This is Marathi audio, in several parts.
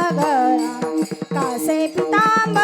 सागरा कासे पितांब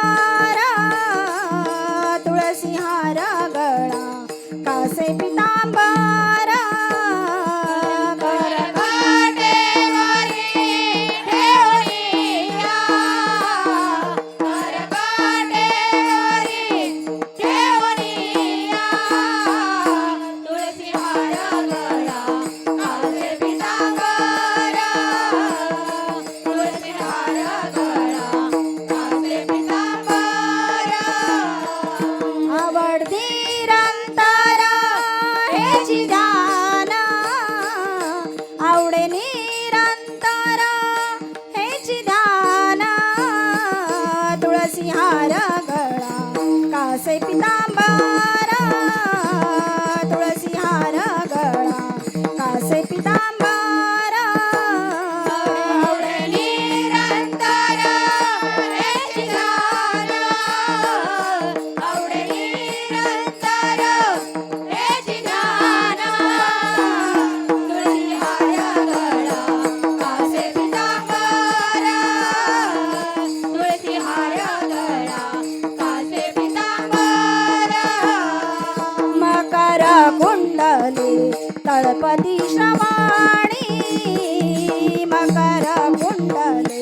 Música गणपती श्रवाणी मकर कुंडले.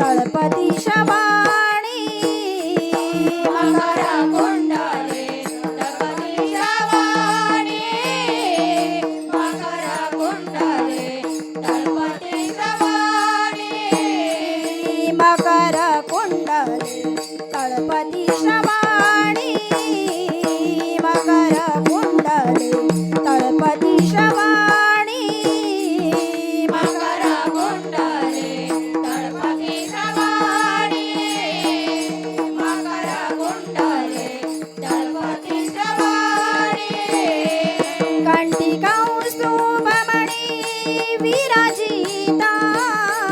तळपती श्रवाणी मकर कुंड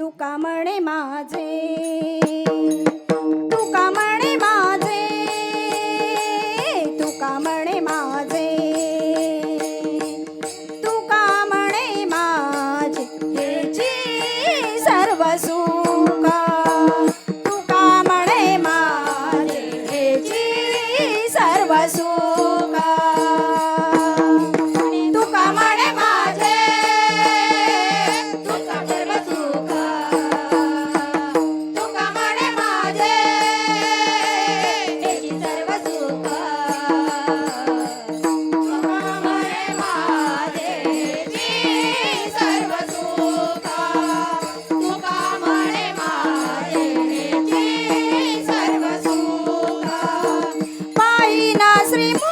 तुका म्हणे माझे? तुका म्हणे माझे? तुका म्हणे माझे? तुका म्हणे माझे? हे सर्व Extremo.